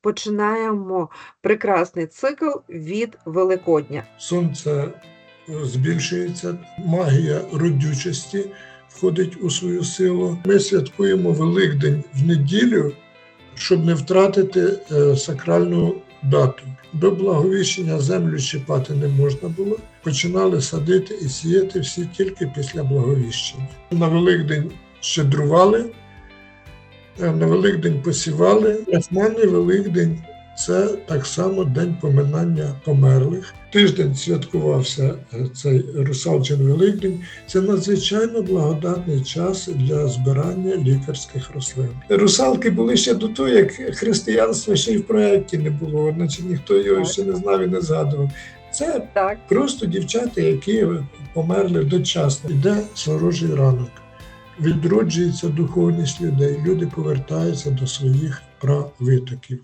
починаємо прекрасний цикл від Великодня. Сонце е, збільшується, магія родючості входить у свою силу. Ми святкуємо Великдень в неділю, щоб не втратити е, сакральну дату. До благовіщення землю чіпати не можна було. Починали садити і сіяти всі тільки після благовіщення. На Великдень щедрували, на Великдень посівали. Османний Великдень це так само день поминання померлих. Тиждень святкувався е, цей русалчин Великдень. Це надзвичайно благодатний час для збирання лікарських рослин. Русалки були ще до того, як християнство ще й в проєкті не було, наче ніхто його ще не знав і не згадував. Це Так, Просто дівчата, які померли дочасно. Йде сорожий ранок, відроджується духовність людей. Люди повертаються до своїх правитоків.